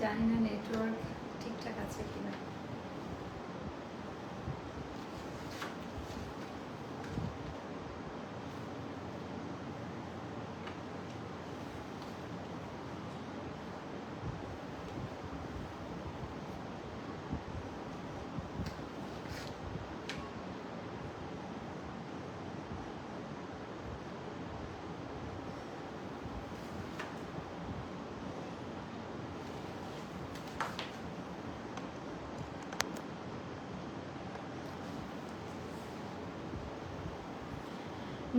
জানি না নেটওয়ার্ক ঠিকঠাক আছে কিনা।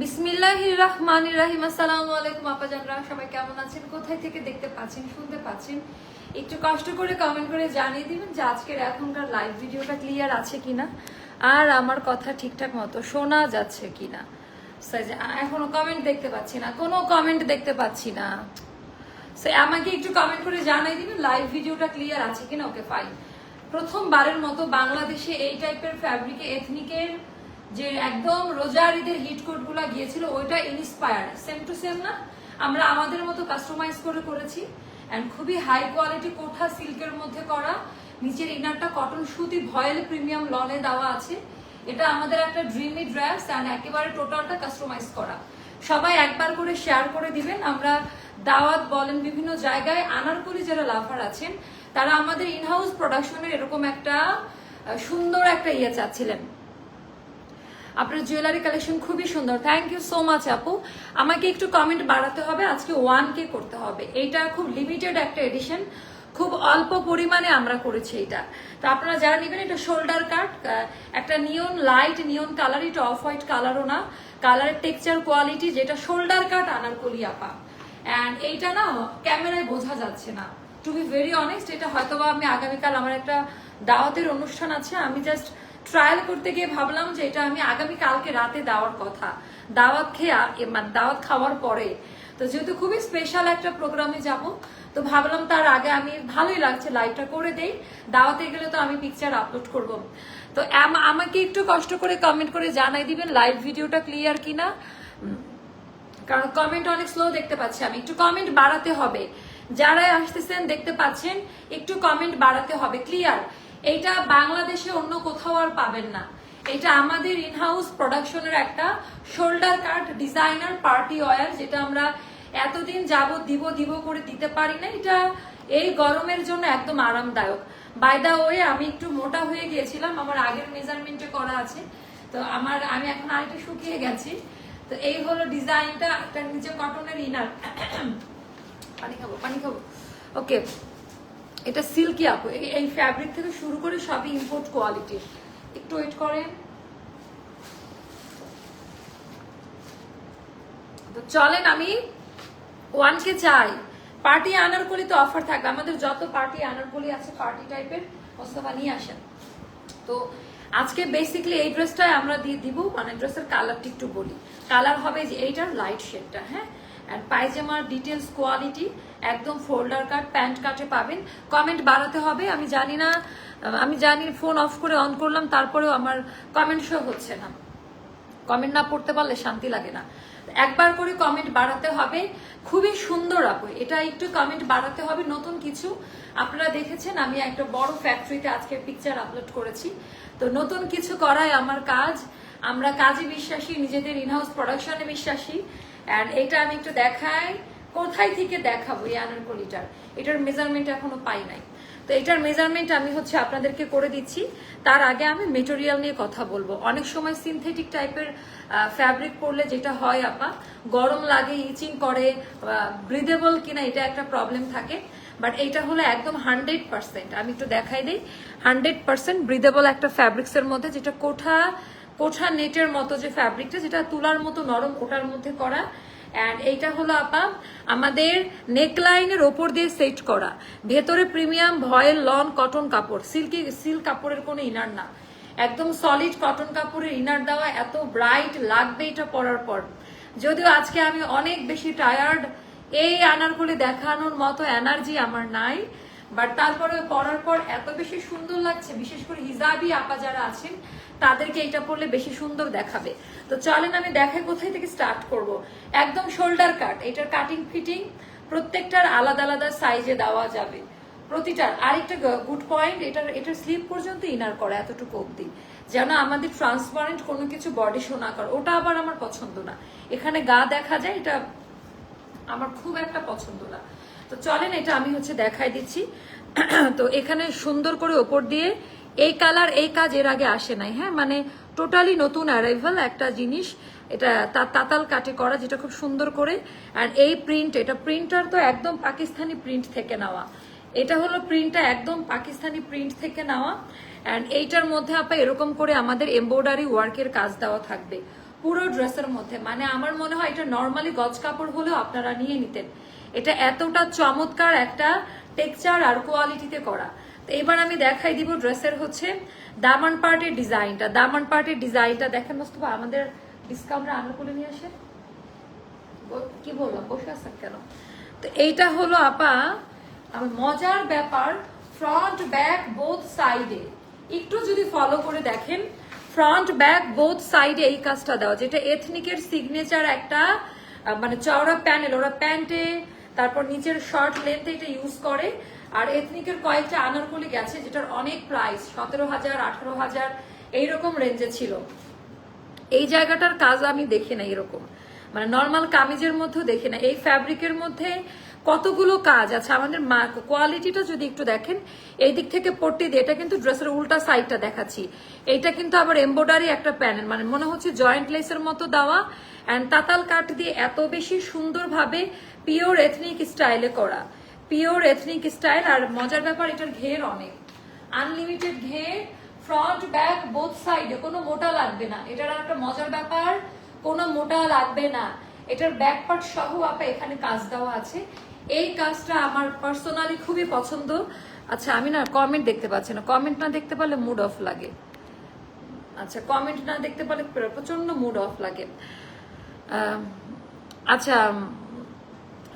বিসমিল্লাহ রহমান রাহিম। সবাই কেমন আছেন? কোথায় থেকে দেখতে পাচ্ছেন, শুনতে পাচ্ছেন? একটু কষ্ট করে কমেন্ট করে জানিয়ে যে আজকের এখনকার লাইভ ভিডিওটা ক্লিয়ার আছে আর আমার কথা ঠিকঠাক মতো শোনা যাচ্ছে কমেন্ট দেখতে পাচ্ছি না, কোনো কমেন্ট দেখতে পাচ্ছি না। আমাকে একটু কমেন্ট করে লাইভ ভিডিওটা ক্লিয়ার আছে ওকে মতো বাংলাদেশে এই টাইপের ফ্যাব্রিকে এথনিকের যে একদম রোজার ঈদের হিট কোডগুলা গিয়েছিল, ওইটা ইন্সপায়ার সেম টু সেম না? আমরা আমাদের মতো কাস্টমাইজ করে করেছি অ্যান্ড খুবই হাই কোয়ালিটি কোঠা সিল্কের মধ্যে করা, নিচের ইনারটা কটন সুতি ভয়েল প্রিমিয়াম লনে দেওয়া আছে। এটা আমাদের একটা ড্রিমি ড্রেস অ্যান্ড একেবারে টোটালটা কাস্টমাইজ করা। সবাই একবার করে শেয়ার করে দিবেন। আমরা দাওয়াত বলেন বিভিন্ন জায়গায়, আনারকলি যারা লাভার আছেন, তারা আমাদের ইনহাউস প্রোডাকশনের এরকম একটা সুন্দর একটা ইয়ে চাচ্ছিলেন। আপনার জুয়েলারি কালেকশন খুবই সুন্দর। থ্যাংক ইউ সো মাচ আপু। আমাকে একটু কমেন্ট বাড়াতে হবে, আজকে ওয়ান কে করতে হবে। এইটা খুব লিমিটেড একটা এডিশন খুব অল্প পরিমাণে আমরা করেছি এটা তো আপনারা যারা নেবেন, এটা শোল্ডার কাট একটা নিয়ন লাইট নিয়ন কালার এটা অফ হোয়াইট কালারও না। কালারের টেক্সচার কোয়ালিটি যেটা শোল্ডার কাট আনার আনারকলি আপা। অ্যান্ড এইটা না, ক্যামেরায় বোঝা যাচ্ছে না। টু বি ভেরি অনেস্ট এটা হয়তোবা আমি আগামীকাল আমার একটা দাওয়াতের অনুষ্ঠান আছে। আমি জাস্ট ট্রায়াল করতে গিয়ে ভাবলাম যে এটা আমি আগামী কালকে রাতে দেওয়ার কথা। দাওয়াত খেয়ে দাওয়াত খাওয়ার পরে। তো যেহেতু খুবই স্পেশাল একটা প্রোগ্রামে যাব, তো ভাবলাম তার আগে আমি ভালোই লাগছে লাইভটা করে দেই। দাওয়াতে গেলে তো আমি পিকচার আপলোড করব। তো আম- আমাকে একটু কষ্ট করে কমেন্ট করে জানাই দিবেন লাইভ ভিডিওটা ক্লিয়ার কিনা? কারণ কমেন্ট অনেক স্লো দেখতে পাচ্ছি আমি। একটু কমেন্ট বাড়াতে হবে। যারাই আসতেছেন, দেখতে পাচ্ছেন, একটু কমেন্ট বাড়াতে হবে ক্লিয়ার এইটা বাংলাদেশে অন্য কোথাও আর পাবেন না। এটা আমাদের ইনহাউস প্রোডাকশনের একটা shoulder cut designer party wear যেটা আমরা এতদিন যাবত দিব দিব করে দিতে পারি না। এটা এই গরমের জন্য একদম আরামদায়ক। বাই দা ওয়ে আমি একটু মোটা হয়ে গিয়েছিলাম, আমার আগের মেজারমেন্টে করা আছে। তো আমার, আমি এখন আরেকটু শুকিয়ে গেছি। তো এই হলো ডিজাইনটা একটা নিচে কটনের ইনার পানি খাব পানি খাব। ওকে এটা সিল্কি আপু। এই- ফ্যাব্রিক থেকে শুরু করে সবই ইম্পোর্ট কোয়ালিটির একটু ওয়েট করেন। তো চলেন আমি ওয়ান কে চাই। পার্টি আনারকলি তো অফার থাকবে। আমাদের যত পার্টি আনারকলি আছে পার্টি টাইপের মোস্তফা, নিয়ে আসেন। তো আজকে বেসিক্যালি এই ড্রেসটাই আমরা দিয়ে দিব। মানে ড্রেসের কালারটি একটু বলি। কালার হবে যে এইটার লাইট শেডটা হ্যাঁ? অ্যান্ড পায়জামার ডিটেলস কোয়ালিটি একদম ফোল্ডার কাট প্যান্ট কাটে পাবেন। কমেন্ট বাড়াতে হবে, আমি জানি না, আমি জানি ফোন অফ করে অন করলাম, তারপরেও আমার কমেন্ট শো হচ্ছে না। কমেন্ট না পড়তে পারলে শান্তি লাগে না। একবার করে কমেন্ট বাড়াতে হবে, খুবই সুন্দর আপু, এটা একটু কমেন্ট বাড়াতে হবে, নতুন কিছু। আপনারা দেখেছেন, আমি একটা বড় ফ্যাক্টরিতে আজকে পিকচার আপলোড করেছি। তো নতুন কিছু করাই আমার কাজ। আমরা কাজে বিশ্বাসী, নিজেদের ইনহাউস প্রোডাকশনে বিশ্বাসী। অ্যান্ড এটা আমি একটু দেখাই, কোথায় থেকে দেখাবো এই আনারকলিটার এটার মেজারমেন্ট এখনও পাই নাই। তো এটার মেজারমেন্ট আমি হচ্ছে আপনাদেরকে করে দিচ্ছি। তার আগে আমি মেটেরিয়াল নিয়ে কথা বলব। অনেক সময় সিনথেটিক টাইপের ফ্যাব্রিক পরলে যেটা হয় আপা, গরম লাগে ইচিং করে ব্রিদেবল কিনা এটা একটা প্রবলেম থাকে। বাট এইটা হলো একদম হান্ড্রেড পার্সেন্ট আমি একটু দেখাই দিই। হান্ড্রেড পার্সেন্ট ব্রিদেবল একটা ফ্যাব্রিক্স এর মধ্যে যেটা কোঠা কোঠা নেটের মতো যে ফ্যাব্রিকটা যেটা তুলার মতো, নরম ওটার মধ্যে করা। অ্যান্ড এইটা হলো আপা, আমাদের নেকলাইনের ওপর দিয়ে সেট করা। ভেতরে প্রিমিয়াম ভয়েল লন কটন কাপড়। সিল্কি সিল্ক কাপড়ের কোনো ইনার না। একদম সলিড কটন কাপড়ের ইনার দেওয়া, এত ব্রাইট লাগবে এটা পরার পর। যদিও আজকে আমি অনেক বেশি টায়ার্ড এই আনারগুলি দেখানোর মতো এনার্জি আমার নাই। বাট তারপরে পরার পর এত বেশি সুন্দর লাগছে, বিশেষ করে হিজাবি আপা যারা আছেন, তাদেরকে এটা পরলে বেশি সুন্দর দেখাবে। তো চলেন আমি দেখাই কোথায় থেকে স্টার্ট করব। একদম শোল্ডার কাট এটার কাটিং ফিটিং প্রত্যেকটার আলাদা আলাদা সাইজে দেওয়া যাবে। প্রতিটার আরেকটা গুড পয়েন্ট এটার এটার স্লিপ পর্যন্ত ইনার করা এতটুকু অবধি। যেন আমাদের ট্রান্সপারেন্ট কোনো কিছু বডি শো না করে। ওটা আবার আমার পছন্দ না। এখানে গা দেখা যায়, এটা আমার খুব একটা পছন্দ না। তো চলেন, এটা আমি হচ্ছে দেখাই দিচ্ছি। তো এখানে সুন্দর করে ওপর দিয়ে এই কালার, এই কাজ এর আগে আসে নাই। হ্যাঁ মানে টোটালি নতুন অ্যারাইভাল একটা জিনিস। এটা তাতাল কাটে করা, যেটা খুব সুন্দর করে। আর এই প্রিন্ট এটা প্রিন্টার তো একদম পাকিস্তানি প্রিন্ট থেকে নেওয়া। এটা হলো প্রিন্টটা একদম পাকিস্তানি প্রিন্ট থেকে নেওয়া। অ্যান্ড এইটার মধ্যে আপা এরকম করে আমাদের এমব্রয়ডারি ওয়ার্কের কাজ দেওয়া থাকবে। পুরো ড্রেসের মধ্যে। মানে আমার মনে হয় এটা নর্মালি গজ কাপড় হলেও আপনারা নিয়ে নিতেন। এটা এতটা চমৎকার একটা টেক্সচার আর কোয়ালিটিতে করা। তো এবার আমি দেখাই দিব ড্রেসের হচ্ছে দামান পার্টের ডিজাইনটা। দামান পার্টের ডিজাইনটা দেখেন মোস্তফা, আমাদের ডিসকাউন্টে আনার করে নিয়ে আসে কি বললাম? বসে আছেন কেন? তো এইটা হলো আপা মজার ব্যাপার ফ্রন্ট ব্যাক বোথ সাইডে একটু যদি ফলো করে দেখেন ফ্রন্ট ব্যাক বোথ সাইডে এই কাজটা দেওয়া। যেটা এথনিকের সিগনেচার একটা মানে চওড়া প্যানেল ওরা প্যান্টে তারপর নিচের শর্ট লেন্থে এটা ইউজ করে। আর এথনিকের কয়েকটা আনারকলি গেছে, যেটার অনেক প্রাইস সতেরো হাজার, আঠারো হাজার, এইরকম রেঞ্জে ছিল। এই জায়গাটার কাজ আমি দেখি না এরকম। মানে নর্মাল কামিজের মধ্যেও দেখি না। এই ফ্যাব্রিকের মধ্যে কতগুলো কাজ আছে? আমাদের মা কোয়ালিটিটা যদি একটু দেখেন, এই দিক থেকে পট্টি দিয়ে, এটা কিন্তু ড্রেসের উল্টা সাইডটা দেখাচ্ছি। এইটা কিন্তু আবার এমব্রয়ডারি একটা প্যানেল মানে মনে হচ্ছে জয়েন্ট লেসের মতো দেওয়া। অ্যান্ড তাতাল কাঠ দিয়ে এত বেশি সুন্দরভাবে পিওর এথনিক স্টাইলে করা। পিওর এথনিক স্টাইল আর মজার ব্যাপার, এটার ঘের অনেক। আনলিমিটেড ঘের ফ্রন্ট ব্যাক বোথ সাইডে কোনো মোটা লাগবে না। এটার একটা মজার ব্যাপার, কোনো মোটা লাগবে না। এটার ব্যাক পার্ট সহ আপা এখানে কাজ দেওয়া আছে। এই কাজটা আমার পার্সোনালি খুবই পছন্দ। আচ্ছা আমি না কমেন্ট দেখতে পাচ্ছি না। কমেন্ট না দেখতে পারলে মুড অফ লাগে। আচ্ছা কমেন্ট না দেখতে পারলে প্রচণ্ড মুড অফ লাগে। আচ্ছা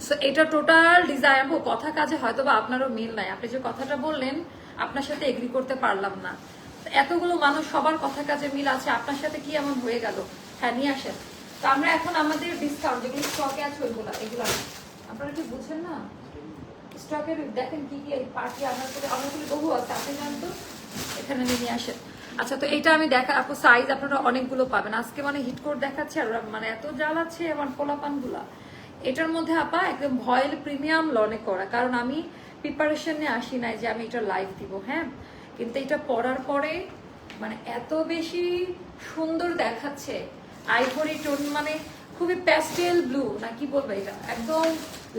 So, এটা টোটাল ডিজাইন কথা কাজে হয়তো বা আপনারও মিল নাই। আপনি যে কথাটা বললেন আপনার সাথে এগ্রি করতে পারলাম না। এতগুলো মানুষ সবার কথা কাজে মিল আছে আপনার সাথে কি এমন হয়ে গেল? হ্যাঁ নিয়ে আসেন। তো আমরা এখন আমাদের ডিসকাউন্ট যেগুলো স্টকে আছে ওইগুলো এগুলো আপনারা কি বুঝছেন না? স্টকের দেখেন কি কি পার্টি আমার করে অনেকগুলো বহু আছে আপনি জানেন তো? এখানে নিয়ে আসেন। আচ্ছা তো এটা আমি দেখা আপু সাইজ আপনারা অনেকগুলো পাবেন। আজকে মানে হিট কোড দেখাচ্ছে আর মানে এত জাল আছে আমার পোলাপানগুলা এটার মধ্যে আপা, একদম ভয়েল প্রিমিয়াম লনে করা। কারণ আমি প্রিপারেশন নিয়ে আসি নাই যে আমি এটা লাইভ দিব হ্যাঁ? কিন্তু এটা পরার পরে মানে এত বেশি সুন্দর দেখাচ্ছে। আইভরি টোন মানে খুবই প্যাস্টেল ব্লু না কি বলব এটা? একদম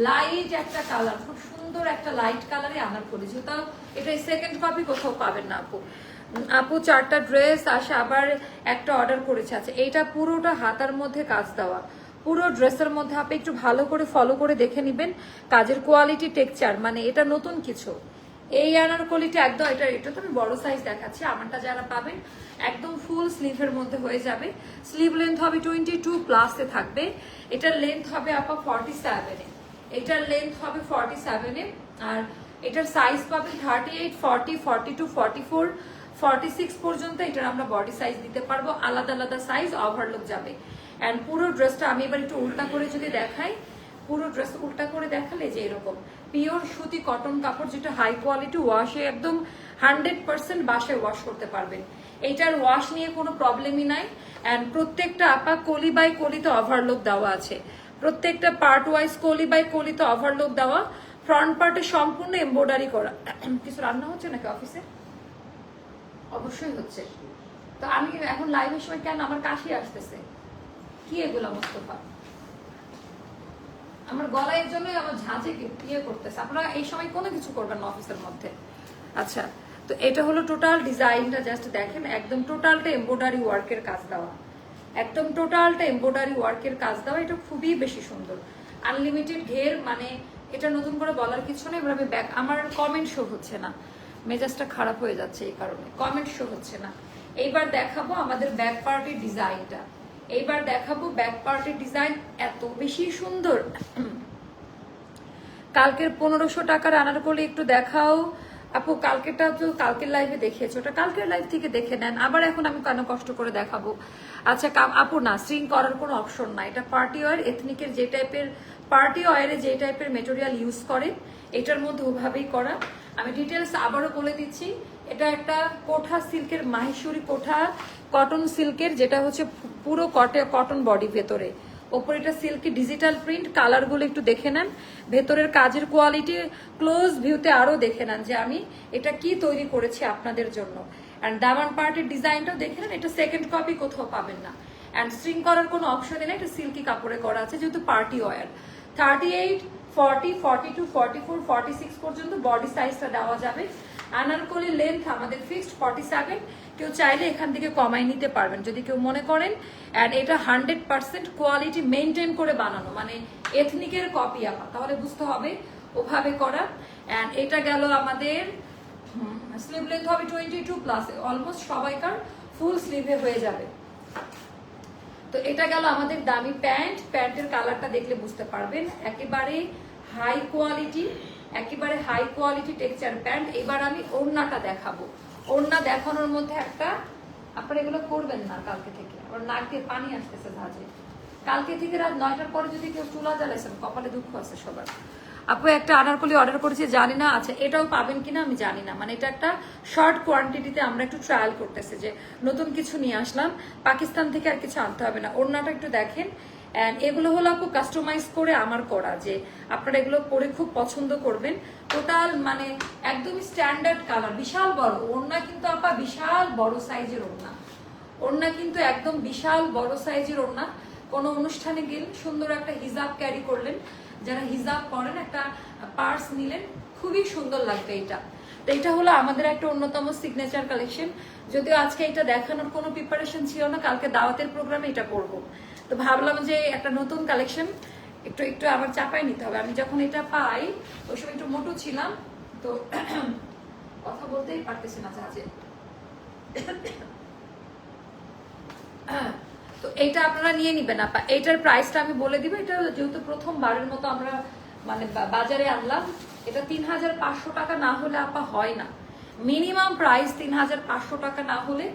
লাইট একটা কালার খুব সুন্দর একটা লাইট কালারে আনার করেছি তাও এটা সেকেন্ড কপি কোথাও পাবেন না আপু। আপু চারটা ড্রেস, আসে আবার একটা অর্ডার করেছে। আচ্ছা এইটা পুরোটা হাতার মধ্যে কাজ দেওয়া। পুরো ড্রেসের মধ্যে আপনি একটু ভালো করে ফলো করে দেখে নিবেন। কাজের কোয়ালিটি টেক্সচার মানে এটা নতুন কিছু। এই আনারকলিটা একদম, এটা এটা তো আমি বড় সাইজ দেখাচ্ছি, আমারটা যারা পাবেন, একদম ফুল স্লিভের মধ্যে হয়ে যাবে। স্লিভ লেন্থ হবে টোয়েন্টি টু প্লাসে থাকবে। এটার লেন্থ হবে আপা ফর্টি সেভেনে এটার লেন্থ হবে ফর্টি সেভেনে আর এটার সাইজ পাবেন thirty eight forty forty two forty four forty six পর্যন্ত এটার আমরা বডি সাইজ দিতে পারব, আলাদা আলাদা সাইজ ওভারলোক যাবে। অ্যান্ড পুরো ড্রেসটা আমি এবার একটু উল্টা করে যদি দেখাই, পুরো ড্রেস উল্টা করে দেখালে যে এরকম। পিওর সুতি কটন কাপড় যেটা হাই কোয়ালিটি ওয়াশে একদম হান্ড্রেড পার্সেন্ট বাসায় ওয়াশ করতে পারবেন। এইটার ওয়াশ নিয়ে কোনো প্রবলেমই নাই। অ্যান্ড প্রত্যেকটা আপা কলি বাই কলিতে ওভারলোক দেওয়া আছে। প্রত্যেকটা পার্ট ওয়াইজ কলি বাই কলিতে ওভারলোক দেওয়া। ফ্রন্ট পার্টে সম্পূর্ণ এমব্রয়ডারি করা। কিছু রান্না হচ্ছে নাকি অফিসে অবশ্যই হচ্ছে। তো আমি এখন লাইভের সময় কেন আমার কাশি আসতেছে? কি এগুলো মোস্তফা? আমার গলায় জন্য আমার ঝাঁঝে ইয়ে করতেছে? আপনারা এই সময় কোনো কিছু করবেন না অফিসের মধ্যে। আচ্ছা তো এটা হলো টোটাল ডিজাইনটা জাস্ট দেখেন, একদম টোটালটা এমব্রয়ডারি ওয়ার্কের কাজ দেওয়া। একদম টোটালটা এমব্রয়ডারি ওয়ার্কের কাজ দেওয়া, এটা খুবই বেশি সুন্দর। আনলিমিটেড ঘের মানে এটা নতুন করে বলার কিছু নেই, এবার আমি ব্যাক আমার কমেন্ট শো হচ্ছে না। মেজাজটা খারাপ হয়ে যাচ্ছে এই কারণে। কমেন্ট শো হচ্ছে না। এইবার দেখাবো আমাদের ব্যাক পার্টির ডিজাইনটা এইবার দেখাবো ব্যাক পার্টির ডিজাইন এত বেশি সুন্দর। কালকের পনেরোশো টাকার করলে একটু দেখাও। আপু, কালকেরটা তো কালকের লাইভে দেখিয়েছো। ওটা কালকের লাইভ থেকে দেখে নেন। আবার এখন আমি কেন কষ্ট করে দেখাবো? আচ্ছা আপু না স্ট্রিং করার কোনো অপশন নাই এটা পার্টি ওয়ার এথনিকের যে টাইপের পার্টি ওয়ারে যে টাইপের মেটেরিয়াল ইউজ করে, এটার মধ্যে ওভাবেই করা। আমি ডিটেলস আবারও বলে দিচ্ছি। এটা একটা কোঠা সিল্কের মাহেশ্বরী কোঠা কটন সিল্কের যেটা হচ্ছে পুরো কটে কটন বডি ভেতরে। ওপরে এটা সিল্কি ডিজিটাল প্রিন্ট কালারগুলো একটু দেখে নেন। ভেতরের কাজের কোয়ালিটি ক্লোজ ভিউতে আরও দেখে নেন যে আমি এটা কি তৈরি করেছি আপনাদের জন্য। অ্যান্ড দামান পার্টের ডিজাইনটাও দেখে নেন, এটা সেকেন্ড কপি কোথাও পাবেন না। অ্যান্ড স্ট্রিং করার কোনো অপশনই নেই এটা সিল্কি কাপড়ে করা আছে, যেহেতু party wear thirty eight forty forty two forty four forty six পর্যন্ত বডি সাইজটা দেওয়া যাবে। আনারকলি লেন্থ আমাদের ফিক্সড ফর্টি সেভেন কেউ চাইলে এখান থেকে কমাই নিতে পারবেন। যদি কেউ মনে করেন অ্যান্ড এটা হান্ড্রেড পার্সেন্ট কোয়ালিটি মেনটেন করে বানানো মানে এথনিকের কপি আপা তাহলে বুঝতে হবে ওভাবে করা। অ্যান্ড এটা গেল আমাদের স্লিভ লেন্থ হবে টোয়েন্টি টু প্লাস অলমোস্ট সবাইকার ফুল স্লিভে হয়ে যাবে। তো এটা গেল আমাদের দামি প্যান্ট প্যান্টের কালারটা দেখলে বুঝতে পারবেন। একেবারে হাই কোয়ালিটি একেবারে হাই কোয়ালিটি টেক্সচার প্যান্ট এবার আমি ওড়নাটা দেখাবো। ওড়না দেখানোর মধ্যে একটা, আপনারা এগুলো করবেন না কালকে থেকে। আবার নাক দিয়ে পানি আসতেছে ধাজে কালকে থেকে রাত নয়টার পরে যদি কেউ চুলা জ্বালাইছেন, কপালে দুঃখ আছে সবার। আপু, একটা আনারকলি অর্ডার করেছি, জানি না আচ্ছা এটাও পাবেন কিনা আমি জানি না। মানে এটা একটা শর্ট কোয়ান্টিটিতে আমরা একটু ট্রায়াল করতেছি যে নতুন কিছু নিয়ে আসলাম, পাকিস্তান থেকে আর কিছু আনতে হবে না। ওড়নাটা একটু দেখেন অ্যান্ড এগুলো হলো আপু কাস্টমাইজ করে আমার করা যে আপনারা এগুলো পরে খুব পছন্দ করবেন। টোটাল মানে একদমই স্ট্যান্ডার্ড কালার বিশাল বড়। ওড়না কিন্তু আপা বিশাল বড় সাইজের ওড়না। ওড়না কিন্তু একদম বিশাল বড় সাইজের ওড়না। কোনো অনুষ্ঠানে গেলেন সুন্দর একটা হিজাব ক্যারি করলেন। যারা হিজাব পরেন, একটা পার্স নিলেন, খুবই সুন্দর লাগবে এটা তো এটা হলো আমাদের একটা অন্যতম সিগনেচার কালেকশন যদিও আজকে এটা দেখানোর কোনো প্রিপারেশন ছিল না, কালকে দাওয়াতের প্রোগ্রামে এটা পরবো তো ভাবলাম যে একটা নতুন কালেকশন একটু একটু আমার চাপায় নিতে হবে। আমি যখন এটা পাই, ওই সময় একটু মোটু ছিলাম, তো কথা বলতেই পারতেছি না জাহাজে তো এটা আপনারা নিয়ে নিবেন, আপা। এটার প্রাইসটা আমি বলে দিব, এটা যেহেতু প্রথমবারের মতো আমরা মানে বাজারে আনলাম, এটা তিন হাজার পাঁচশো টাকা না হলে আপা হয় না। মিনিমাম প্রাইস তিন হাজার পাঁচশো টাকা না হলে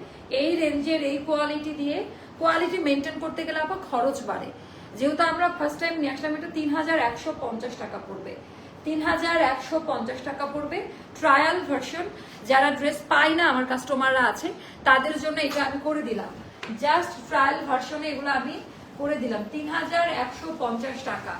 এই রেঞ্জের এই কোয়ালিটি দিয়ে কোয়ালিটি মেনটেন করতে গেলে আবার খরচ বাড়ে। যেহেতু আমরা ফার্স্ট টাইম নিয়ে আসলাম, এটা তিন হাজার একশো পঞ্চাশ টাকা পড়বে। তিন হাজার একশো পঞ্চাশ টাকা পড়বে ট্রায়াল ভার্সন যারা ড্রেস পায় না, আমার কাস্টমাররা আছে, তাদের জন্য এটা আমি করে দিলাম। জাস্ট ট্রায়াল ভার্সনে এগুলো আমি করে দিলাম। তিন হাজার একশো পঞ্চাশ টাকা।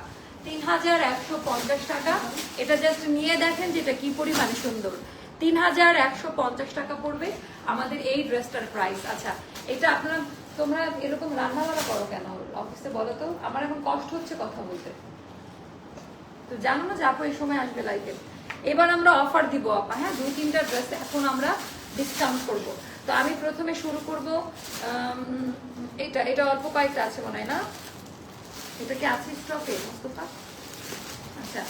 তিন হাজার একশো পঞ্চাশ টাকা, এটা জাস্ট নিয়ে দেখেন যেটা কি পরিমাণে সুন্দর। তিন হাজার একশো পঞ্চাশ টাকা পড়বে আমাদের এই ড্রেসটার প্রাইস আচ্ছা এটা আপনারা তোমরা এরকম রান্না বান্না করো কেন? অফিসে বলো তো। আমার এখন কষ্ট হচ্ছে কথা বলতে। তো জানো না যে এই সময় আসবে লাইভে এবার আমরা অফার দিব আপা হ্যাঁ? দু, তিনটা ড্রেস এখন আমরা ডিসকাউন্ট করব। তো আমি প্রথমে শুরু করব এটা এটা অল্প কয়েকটা আছে মনে হয় না? এটা কি আছে স্টকে মোস্তফা? আচ্ছা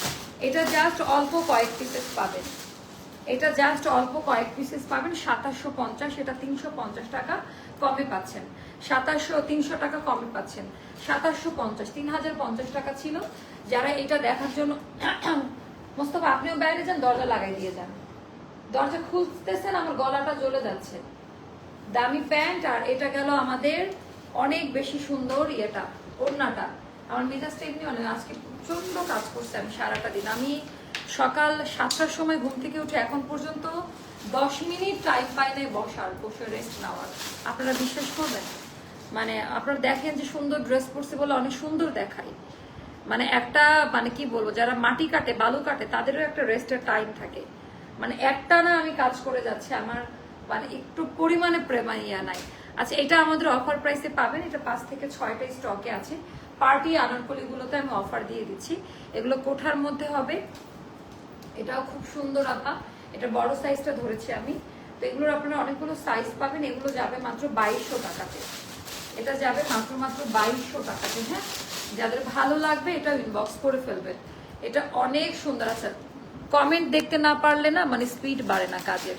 এটা জাস্ট অল্প কয়েক পিসেস পাবেন। এটা জাস্ট অল্প কয়েক পিসেস পাবেন, সাতাশশো পঞ্চাশ, এটা তিনশো পঞ্চাশ টাকা কমে পাচ্ছেন। সাতাশশো, তিনশো টাকা কমে পাচ্ছেন। সাতাশশো পঞ্চাশ তিন হাজার পঞ্চাশ টাকা ছিল। যারা এটা দেখার জন্য, মোস্তফা, আপনিও বাইরে যান, দরজা লাগাই দিয়ে যান। দরজা খুলতেছেন, আমার গলাটা জ্বলে যাচ্ছে। দামি প্যান্ট, আর এটা গেল আমাদের অনেক বেশি সুন্দর ইয়েটা, ওড়নাটা। আমার মেজাজটা এমনি অনেক, আজকে প্রচণ্ড কাজ করছে, আমি সারাটা দিন। আমি সকাল সাতটার সময় ঘুম থেকে উঠে এখন পর্যন্ত দশ মিনিট টাইম পাই নাই বসার, বসে রেস্ট নেওয়ার। আপনারা বিশ্বাস করবেন? মানে আপনারা দেখেন যে সুন্দর ড্রেস পরছে বলে অনেক সুন্দর দেখায় মানে একটা মানে কি বলব, যারা মাটি কাটে, বালু কাটে, তাদেরও একটা রেস্টের টাইম থাকে। মানে একটা না আমি কাজ করে যাচ্ছি, আমার মানে একটু পরিমাণে প্রেমাইয়া নাই। আচ্ছা এটা আমাদের অফার প্রাইসে পাবেন, এটা পাঁচ থেকে ছয়টা স্টকে আছে। পার্টি আনারকলিগুলোতে আমি অফার দিয়ে দিচ্ছি। এগুলো কোঠার মধ্যে হবে। এটাও খুব সুন্দর আপা এটা বড় সাইজটা ধরেছি আমি। তো এগুলোর আপনারা অনেকগুলো সাইজ পাবেন। এগুলো যাবে মাত্র বাইশশো টাকাতে। এটা যাবে মাত্র মাত্র বাইশশো টাকাতে হ্যাঁ? যাদের ভালো লাগবে এটা ইনবক্স করে ফেলবেন। এটা অনেক সুন্দর আছে। কমেন্ট দেখতে না পারলে না মানে স্পিড বাড়ে না কাজের।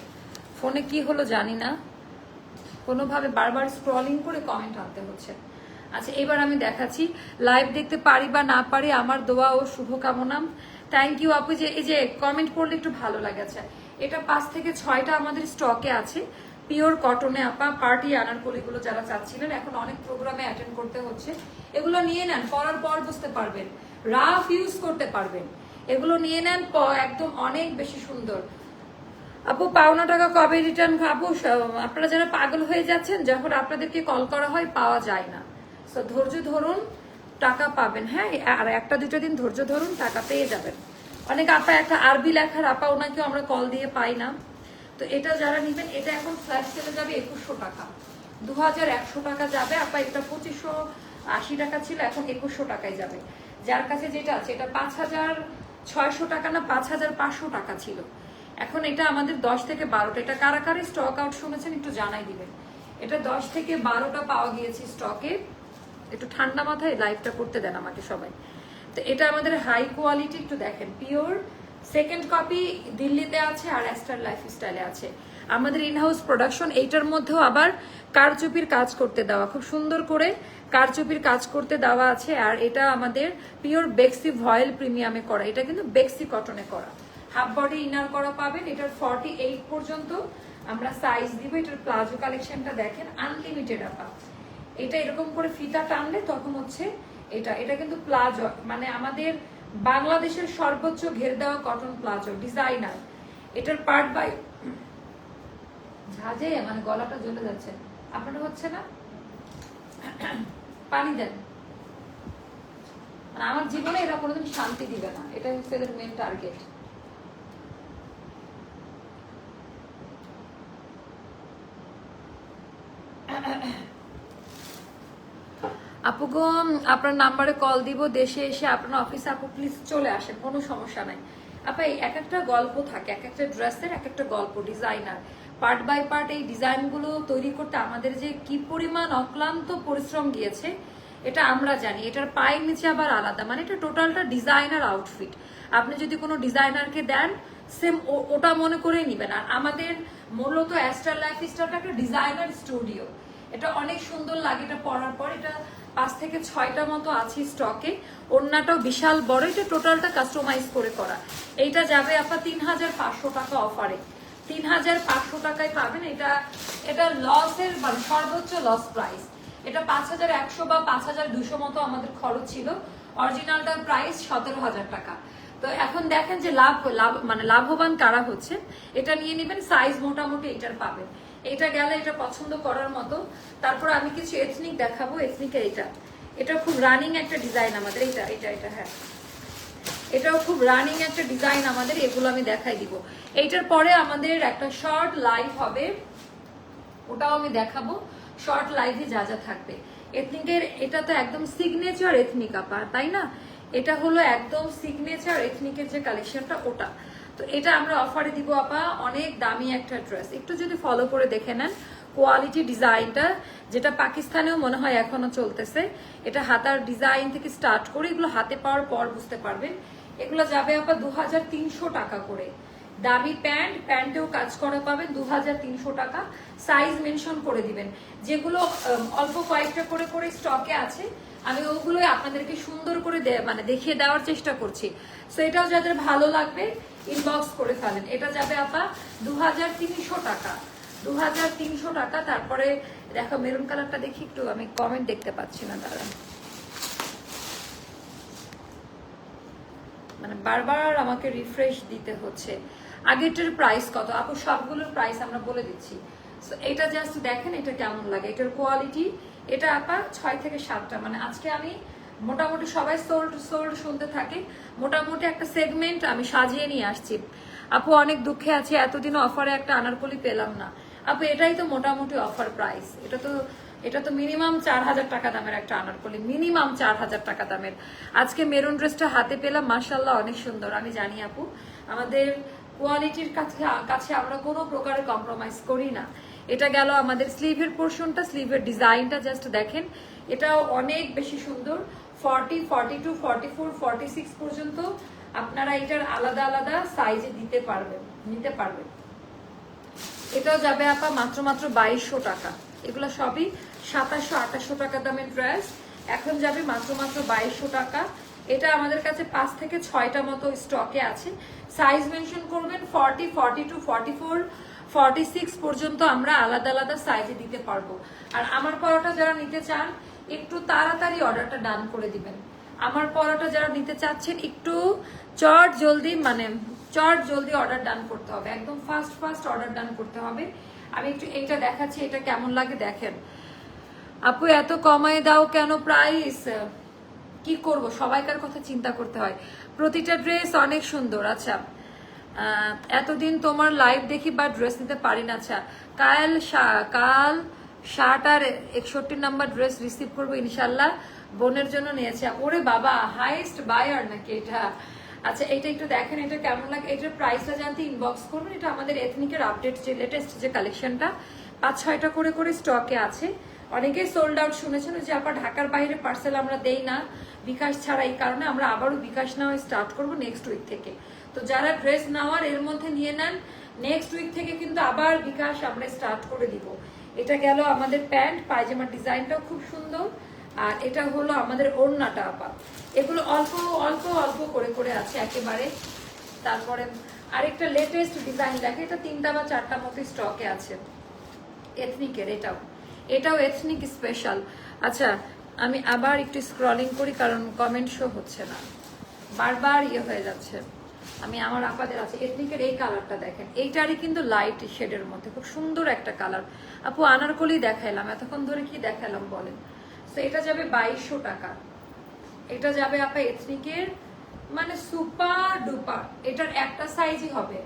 ফোনে কি হলো জানি না। কোনোভাবে বারবার স্ক্রলিং করে কমেন্ট আনতে হচ্ছে। আচ্ছা এবার আমি দেখাচ্ছি। লাইভ দেখতে পারি বা না পারি, আমার দোয়া ও শুভকামনা। থ্যাংক ইউ আপু, যে এই যে কমেন্ট পড়লে একটু ভালো লাগে। আচ্ছা এটা পাঁচ থেকে ছয়টা আমাদের স্টকে আছে। পিওর কটনে আপা পার্টি আনারকলিগুলো যারা চাচ্ছিলেন, এখন অনেক প্রোগ্রামে অ্যাটেন্ড করতে হচ্ছে। এগুলো নিয়ে নেন পরার পর বুঝতে পারবেন। রাফ ইউজ করতে পারবেন। এগুলো নিয়ে নেন একদম অনেক বেশি সুন্দর। আপু, পাওনা টাকা কবে রিটার্ন আপু আপনারা যারা পাগল হয়ে যাচ্ছেন, যখন আপনাদেরকে কল করা হয়, পাওয়া যায় না। তো ধৈর্য ধরুন টাকা পাবেন হ্যাঁ? আর একটা দুটো দিন ধৈর্য ধরুন, টাকা পেয়ে যাবেন। অনেক আপা একটা আরবি লেখার আপা, ওনাকেও আমরা কল দিয়ে পাই না। তো এটা যারা নেবেন, এটা এখন ফ্ল্যাশ সেলে যাবে একুশশো টাকা। দু হাজার একশো টাকা যাবে, আপা, এটা পঁচিশশো আশি টাকা ছিল, এখন একুশশো টাকায় যাবে। যার কাছে যেটা আছে, এটা পাঁচ হাজার ছয়শো টাকা না, পাঁচ হাজার পাঁচশো টাকা ছিল। এখন এটা আমাদের দশ থেকে বারোটা, এটা কারা কারা স্টক আউট শুনেছেন একটু জানাই দিবেন। এটা দশ থেকে বারোটা পাওয়া গিয়েছে স্টকে একটু ঠান্ডা মাথায় লাইভটা করতে দেন আমাকে সবাই। তো এটা আমাদের হাই কোয়ালিটি একটু দেখেন। পিওর সেকেন্ড কপি দিল্লিতে আছে আর অ্যাস্টার লাইফ স্টাইলে আছে। আমাদের ইনহাউস প্রোডাকশন এইটার মধ্যেও আবার কারচুপির কাজ করতে দেওয়া। খুব সুন্দর করে কারচুপির কাজ করতে দেওয়া আছে আর এটা আমাদের পিওর বেক্সি ভয়েল প্রিমিয়ামে করা। এটা কিন্তু বেক্সি কটনে করা। হাফ বডি ইনার করা পাবেন। এটার ফর্টি এইট পর্যন্ত আমরা সাইজ দিব। এটার প্লাজো কালেকশনটা দেখেন আনলিমিটেড আপা। এটা এরকম করে ফিতা টানলে তখন হচ্ছে এটা এটা কিন্তু প্লাজো মানে আমাদের বাংলাদেশের সর্বোচ্চ ঘের দেওয়া কটন প্লাজো ডিজাইনার এটার পার্ট বাই ঝাঁঝে মানে গলাটা জ্বলে যাচ্ছে। আপনারা হচ্ছে না? পানি দেন। মানে আমার জীবনে এরা কোনোদিন শান্তি দিবে না। এটা হচ্ছে এদের মেন টার্গেট আপু গো আপনার নাম্বারে কল দিব, দেশে এসে আপনার অফিসে আপু প্লিজ চলে আসেন, কোনো সমস্যা নাই। আপা, এই এক একটা গল্প থাকে, এক একটা ড্রেসের এক একটা গল্প ডিজাইনার পার্ট বাই পার্ট এই ডিজাইনগুলো তৈরি করতে আমাদের যে কি পরিমাণ অক্লান্ত পরিশ্রম গিয়েছে, এটা আমরা জানি। এটার পায়ের নিচে আবার আলাদা মানে এটা টোটালটা ডিজাইনার আউটফিট আপনি যদি কোনো ডিজাইনারকে দেন সেম ওটা মনে করেই নিবেন। আর আমাদের মূলত অ্যাস্টার লাইফ স্টাইলটা একটা ডিজাইনার স্টুডিও এটা অনেক সুন্দর লাগে এটা পরার পর, এটা পাঁচ থেকে ছয়টা মতো আছে স্টকে ওড়নাটাও বিশাল বড়, এটা টোটালটা কাস্টমাইজ করে করা। এইটা যাবে আপনার তিন হাজার পাঁচশো টাকা অফারে তিন হাজার পাঁচশো টাকায় পাবেন, এটা এটা লসের মানে সর্বোচ্চ লস প্রাইস এটা পাঁচ হাজার একশো বা পাঁচ হাজার দুশো মতো আমাদের খরচ ছিল। অরিজিনালটার প্রাইস সতেরো হাজার টাকা। তো এখন দেখেন যে লাভ লাভ মানে লাভবান কারা হচ্ছে। এটা নিয়ে নেবেন সাইজ মোটামুটি এটার পাবেন। এটা গেলে এটা পছন্দ করার মতো। তারপর আমি কিছু এথনিক দেখাবো এথনিকে এটা এটা খুব রানিং একটা ডিজাইন আমাদের। এটা এটা এটা হ্যাঁ। এটাও খুব রানিং একটা ডিজাইন আমাদের। এগুলো আমি দেখাই দিব। এইটার পরে আমাদের একটা শর্ট লাইভ হবে। ওটাও আমি দেখাবো। শর্ট লাইভে যা যা থাকবে। এথনিকের এটা তো একদম সিগনেচার এথনিক আপা, তাই না? এটা হলো একদম সিগনেচার এথনিকের যে কালেকশনটা ওটা। তো এটা আমরা অফারে দিব, আপা। অনেক দামি একটা ড্রেস একটু যদি ফলো করে দেখে নেন কোয়ালিটি ডিজাইনটা যেটা পাকিস্তানেও মনে হয় এখনও চলতেছে, এটা হাতার ডিজাইন থেকে স্টার্ট করে এগুলো হাতে পাওয়ার পর বুঝতে পারবেন। এগুলো যাবে, আপা দু হাজার তিনশো টাকা করে। দামি প্যান্ট, প্যান্টেও কাজ করা পাবেন দু হাজার তিনশো টাকা। সাইজ মেনশন করে দিবেন। যেগুলো অল্প কয়েকটা করে করে স্টকে আছে আমি ওগুলোই আপনাদেরকে সুন্দর করে মানে দেখিয়ে দেওয়ার চেষ্টা করছি। সো এটাও যাদের ভালো লাগবে ইনবক্স করে ফেলেন। এটা যাবে আপা দুহাজার তিনশো টাকা। দুহাজার তিনশো টাকা তারপরে দেখো মেরুন কালারটা দেখি একটু আমি কমেন্ট দেখতে পাচ্ছি না দাঁড়ান। মানে বারবার আমাকে রিফ্রেশ দিতে হচ্ছে। আগেরটার প্রাইস কত? আপু সবগুলোর প্রাইস আমরা বলে দিচ্ছি। So, এটা জাস্ট দেখেন এটা কেমন লাগে? এটার কোয়ালিটি এটা আপা ছয় থেকে সাতটা। মানে আজকে আমি মোটামুটি সবাই সোল্ড সোল্ড শুনতে থাকি। মোটামুটি একটা সেগমেন্ট আমি সাজিয়ে নিয়ে আসছি। আপু অনেক দুঃখে আছি এতদিন অফারে একটা আনারকলি পেলাম না। আপু, এটাই তো মোটামুটি অফার প্রাইস এটা তো এটা তো মিনিমাম চার হাজার টাকা দামের একটা আনারকলি। মিনিমাম চার হাজার টাকা দামের। আজকে মেরুন ড্রেসটা হাতে পেলাম মার্শাল্লাহ অনেক সুন্দর। আমি জানি আপু, আমাদের কোয়ালিটির কাছে কাছে আমরা কোনো প্রকারের কম্প্রোমাইজ করি না। এটা গেল আমাদের স্লিভের পোর্শনটা স্লিভের ডিজাইনটা জাস্ট দেখেন। এটাও অনেক বেশি সুন্দর। Forty forty two forty four forty six পর্যন্ত আপনারা এটার আলাদা আলাদা সাইজে দিতে পারবেন, নিতে পারবেন। এটাও যাবে আপা মাত্র মাত্র বাইশশো টাকা। এগুলো সবই সাতাশশো, আঠাশশো টাকা দামের ড্রেস এখন যাবে মাত্র মাত্র বাইশশো টাকা। এটা আমাদের কাছে পাঁচ থেকে ছয়টা মতো স্টকে আছে। সাইজ মেনশন করবেন forty forty two forty four forty six পর্যন্ত আমরা আলাদা আলাদা সাইজে দিতে পারব। আর আমার পরোটা যারা নিতে চান, একটু তাড়াতাড়ি অর্ডারটা ডান করে দিবেন। আমার পরোটা যারা নিতে চাচ্ছেন, একটু চট জলদি মানে চট জলদি অর্ডার ডান করতে হবে। একদম ফাস্ট ফাস্ট অর্ডার ডান করতে হবে। আমি একটু এইটা দেখাচ্ছি, এটা কেমন লাগে দেখেন। আপু, এত কমায় দাও কেন প্রাইস কি করব? সবাইকার কথা চিন্তা করতে হয়। প্রতিটা ড্রেস অনেক সুন্দর আচ্ছা। এতদিন তোমার লাইভ দেখি বা ড্রেস নিতে পারি না আচ্ছা। কাল কাল ষাট আর একষট্টি নাম্বার ড্রেস রিসিভ করব ইনশাল্লাহ, বোনের জন্য নিয়েছে। ওরে বাবা হাইয়েস্ট বায়ার নাকি এটা? আচ্ছা এটা একটু দেখেন, এটা কেমন লাগে, এটার প্রাইসটা জানতে ইনবক্স করবেন এটা আমাদের এথনিকের আপডেট যে লেটেস্ট যে কালেকশনটা পাঁচ, ছয়টা করে করে স্টকে আছে। অনেকেই সোল্ড আউট শুনেছেন যে আবার ঢাকার বাইরে পার্সেল আমরা দেই না, বিকাশ ছাড়া এই কারণে আমরা আবারও বিকাশ নেওয়া স্টার্ট করব নেক্সট উইক থেকে। তো যারা ড্রেস নেওয়ার এর মধ্যে নিয়ে নেন। নেক্সট উইক থেকে কিন্তু আবার বিকাশ আমরা স্টার্ট করে দিব। এটা গেল আমাদের প্যান্ট পায়জামার ডিজাইনটাও খুব সুন্দর। আর এটা হলো আমাদের ওড়নাটা, আপা। এগুলো অল্প অল্প অল্প করে করে আছে একেবারে। তারপরে আরেকটা লেটেস্ট ডিজাইন দেখে এটা তিনটা বা চারটা মতো স্টকে আছে। এথনিকের এটাও। এটাও এথনিক স্পেশাল আচ্ছা আমি আবার একটু স্ক্রলিং করি কারণ কমেন্ট শো হচ্ছে না। বারবার ইয়ে হয়ে যাচ্ছে। আমি আমার আপাদের আছে এথনিকের এই কালারটা দেখেন। এইটারই কিন্তু লাইট শেডের মধ্যে, খুব সুন্দর একটা কালার আপু, আনারকলি দেখাইলাম, এতক্ষণ ধরে কি দেখালাম বলেন? তো এটা যাবে বাইশশো টাকা। এটা যাবে আপা এথনিকের মানে সুপার ডুপার এটার একটা সাইজই হবে।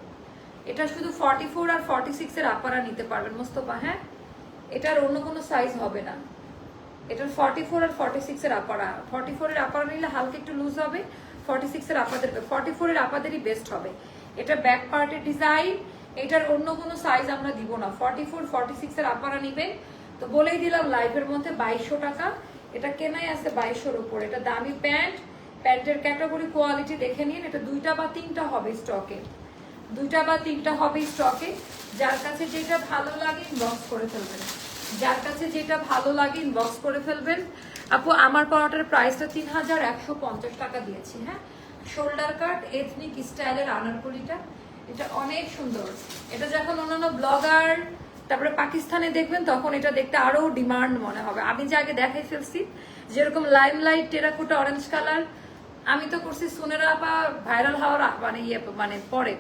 এটা শুধু ফর্টি ফোর আর ফর্টি সিক্স এর আপারা নিতে পারবেন, মোস্তফা হ্যাঁ? এটার অন্য কোনো সাইজ হবে না। এটার ফর্টি ফোর আর ফর্টি সিক্স এর আপারা ফর্টি ফোর এর আপারা নিলে হালকা একটু লুজ হবে। ফর্টি সিক্স এর আপাদের ফর্টি ফোর এর আপাদেরই বেস্ট হবে। এটা ব্যাক পার্টের ডিজাইন এটার অন্য কোনো সাইজ আমরা দিব না। ফর্টি ফোর ফর্টি সিক্স এর আপারা নিবেন। তো বলেই দিলাম লাইভের মধ্যে বাইশশো টাকা। এটা কেনাই আছে বাইশশোর উপর। এটা দামি প্যান্ট। প্যান্টের ক্যাটাগরি কোয়ালিটি দেখে নিন। এটা দুইটা বা তিনটা হবে স্টকে দুইটা বা তিনটা হবে স্টকে যার কাছে যেটা ভালো লাগে ইনবক্স করে ফেলবেন। যার কাছে যেটা ভালো লাগে ইনবক্স করে ফেলবেন। আপু, আমার পরোটার প্রাইসটা তিন হাজার একশো পঞ্চাশ টাকা দিয়েছি হ্যাঁ? শোল্ডার কাট এথনিক স্টাইলের আনারকলিটা। এটা অনেক সুন্দর। এটা যখন অন্যান্য ব্লগার তারপরে পাকিস্তানে দেখবেন, তখন এটা দেখতে আরও ডিমান্ড মনে হবে। আমি যে আগে দেখাই ফেলছি, যেরকম lime light terracotta orange colour আমি তো করছি সুনেরা আপা ভাইরাল হওয়ার মানে ইয়ে মানে পরে।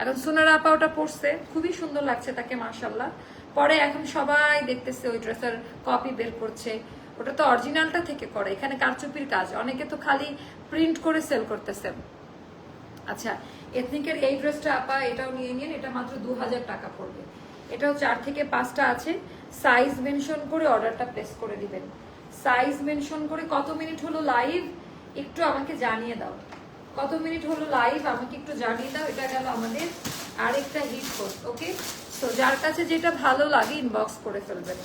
এখন সুনেরা আপা ওটা পড়ছে খুবই সুন্দর লাগছে তাকে মার্শাল্লাহ পরে এখন সবাই দেখতেছে ওই ড্রেসের কপি বের করছে। ওটা তো অরিজিনালটা থেকে করে, এখানে কারচুপির কাজ। অনেকে তো খালি প্রিন্ট করে সেল করতেছে। আচ্ছা এথনিকের এই ড্রেসটা আপা, এটাও নিয়ে নিন, এটা মাত্র দু হাজার টাকা পড়বে। এটাও চার থেকে পাঁচটা আছে। সাইজ মেনশন করে অর্ডারটা প্লেস করে দিবেন। সাইজ মেনশন করে কত মিনিট হলো লাইভ একটু আমাকে জানিয়ে দাও। কত মিনিট হলো লাইভ আমাকে একটু জানিয়ে দাও, এটা গেল আমাদের আরেকটা হিট কোর্স ওকে তো যার কাছে যেটা ভালো লাগে ইনবক্স করে ফেলবেন।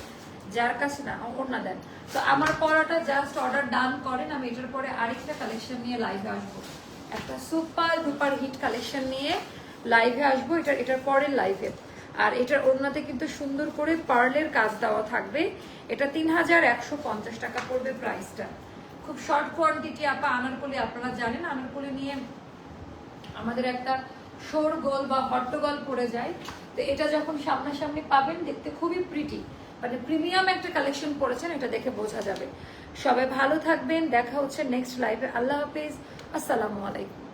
যার কাছে না অন্য দেন। তো আমার পড়াটা জাস্ট অর্ডার ডান করেন, আমি এটার পরে আরেকটা কালেকশন নিয়ে লাইভে আসব। একটা সুপার ডুপার হিট কালেকশন নিয়ে লাইভে আসব, এটা, এটার পরের লাইভে আর এটার অন্যতে কিন্তু সুন্দর করে পার্লের কাজ দেওয়া থাকবে। এটা তিন হাজার একশো পঞ্চাশ টাকা পড়বে প্রাইসটা খুব শর্ট কোয়ান্টিটি আপা, আনারকলি, আপনারা জানেন, আনারকলি নিয়ে আমাদের একটা শোর গোল বা হট্টগোল পড়ে যায়। তো এটা যখন সামনাসামনি পাবেন, দেখতে খুবই প্রিটি মানে প্রিমিয়াম একটা কালেকশন পড়েছেন, এটা দেখে বোঝা যাবে। সবাই ভালো থাকবেন, দেখা হচ্ছে নেক্সট লাইভে আল্লাহ হাফিজ। আসসালামু আলাইকুম।